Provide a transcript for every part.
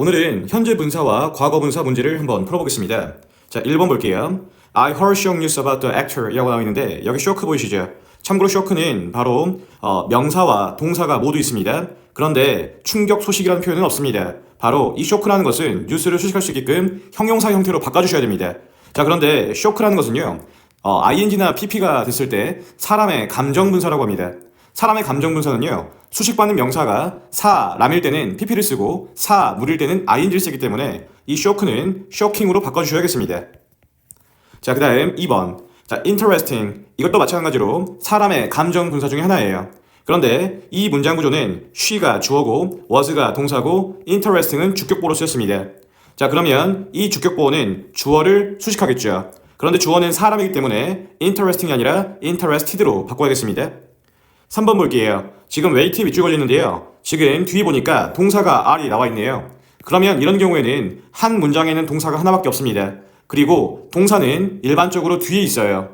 오늘은 현재 분사와 과거 분사 문제를 한번 풀어보겠습니다. 자, 1번 볼게요. I heard shock news about the actor 이라고 나와 있는데 여기 쇼크 보이시죠? 참고로 쇼크는 바로 어, 명사와 동사가 모두 있습니다. 그런데 충격 소식이라는 표현은 없습니다. 바로 이 쇼크라는 것은 뉴스를 수식할 수 있게끔 형용사 형태로 바꿔주셔야 됩니다. 자, 그런데 쇼크라는 것은요, 어, ing나 pp가 됐을 때 사람의 감정 분사라고 합니다. 사람의 감정 분사는요, 수식받는 명사가 사람일 때는 pp를 쓰고 사물일 때는 ing를 쓰기 때문에 이 쇼크는 쇼킹으로 바꿔주셔야겠습니다. 자, 그 다음 2번. 자, interesting. 이것도 마찬가지로 사람의 감정 분사 중에 하나예요. 그런데 이 문장 구조는 she가 주어고 was가 동사고 interesting은 주격보로 쓰였습니다. 자, 그러면 이 주격보어는 주어를 수식하겠죠. 그런데 주어는 사람이기 때문에 interesting이 아니라 interested로 바꿔야겠습니다. 3번 볼게요. 지금 웨이트 밑줄 걸리는데요. 지금 뒤에 보니까 동사가 R이 나와 있네요. 그러면 이런 경우에는 한 문장에는 동사가 하나밖에 없습니다. 그리고 동사는 일반적으로 뒤에 있어요.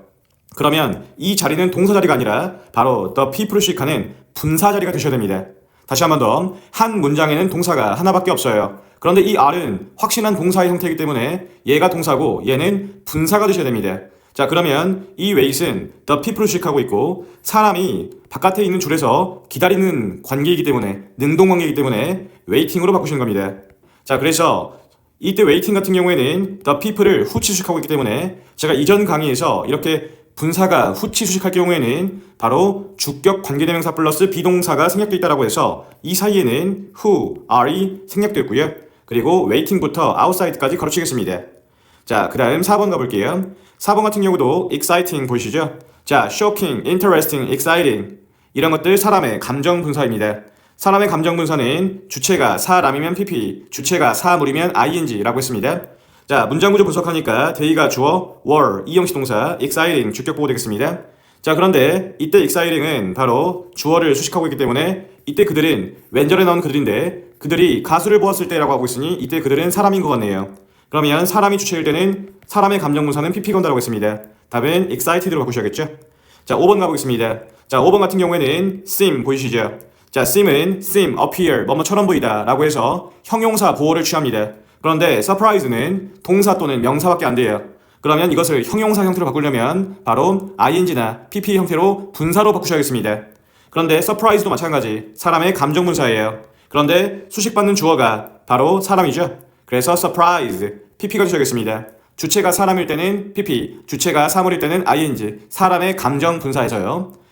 그러면 이 자리는 동사 자리가 아니라 바로 the people을 수식하는 분사 자리가 되셔야 됩니다. 다시 한 번 더. 한 문장에는 동사가 하나밖에 없어요. 그런데 이 R은 확신한 동사의 형태이기 때문에 얘가 동사고 얘는 분사가 되셔야 됩니다. 자, 그러면 이 웨이트는 the people을 수식하고 있고 사람이 바깥에 있는 줄에서 기다리는 관계이기 때문에 능동 관계이기 때문에 웨이팅으로 바꾸시는 겁니다. 자, 그래서 이때 웨이팅 같은 경우에는 the people을 후치 수식하고 있기 때문에 제가 이전 강의에서 이렇게 분사가 후치 수식할 경우에는 바로 주격 관계대명사 플러스 비동사가 생략되어 있다고 해서 이 사이에는 who, are이 생략되었고요. 그리고 waiting부터 outside까지 가로치겠습니다. 자, 그 다음 4번 가볼게요. 4번 같은 경우도 exciting 보이시죠? 자, shocking, interesting, exciting 이런 것들 사람의 감정 분사입니다. 사람의 감정 분사는 주체가 사람이면 pp, 주체가 사물이면 ing라고 했습니다. 자, 문장 구조 분석하니까 데이가 주어, were, 이형식 동사, exciting 주격 보고 되겠습니다. 자, 그런데 이때 exciting은 바로 주어를 수식하고 있기 때문에 이때 그들은 왼절에 나온 그들인데 그들이 가수를 보았을 때라고 하고 있으니 이때 그들은 사람인 것 같네요. 그러면 사람이 주체일 때는 사람의 감정 분사는 pp 건다라고 했습니다. 답은 excited로 바꾸셔야겠죠? 자, 5번 가보겠습니다. 자, 5번 같은 경우에는 seem 보이시죠? 자, seem은 seem, appear, 뭐뭐처럼 보이다 라고 해서 형용사 보호를 취합니다. 그런데 surprise는 동사 또는 명사밖에 안 돼요. 그러면 이것을 형용사 형태로 바꾸려면 바로 ing나 pp 형태로 분사로 바꾸셔야겠습니다. 그런데 surprise도 마찬가지 사람의 감정 분사예요. 그런데 수식받는 주어가 바로 사람이죠. 그래서 surprise, pp가 주셔야겠습니다. 주체가 사람일 때는 pp, 주체가 사물일 때는 ing, 사람의 감정 분사에서요.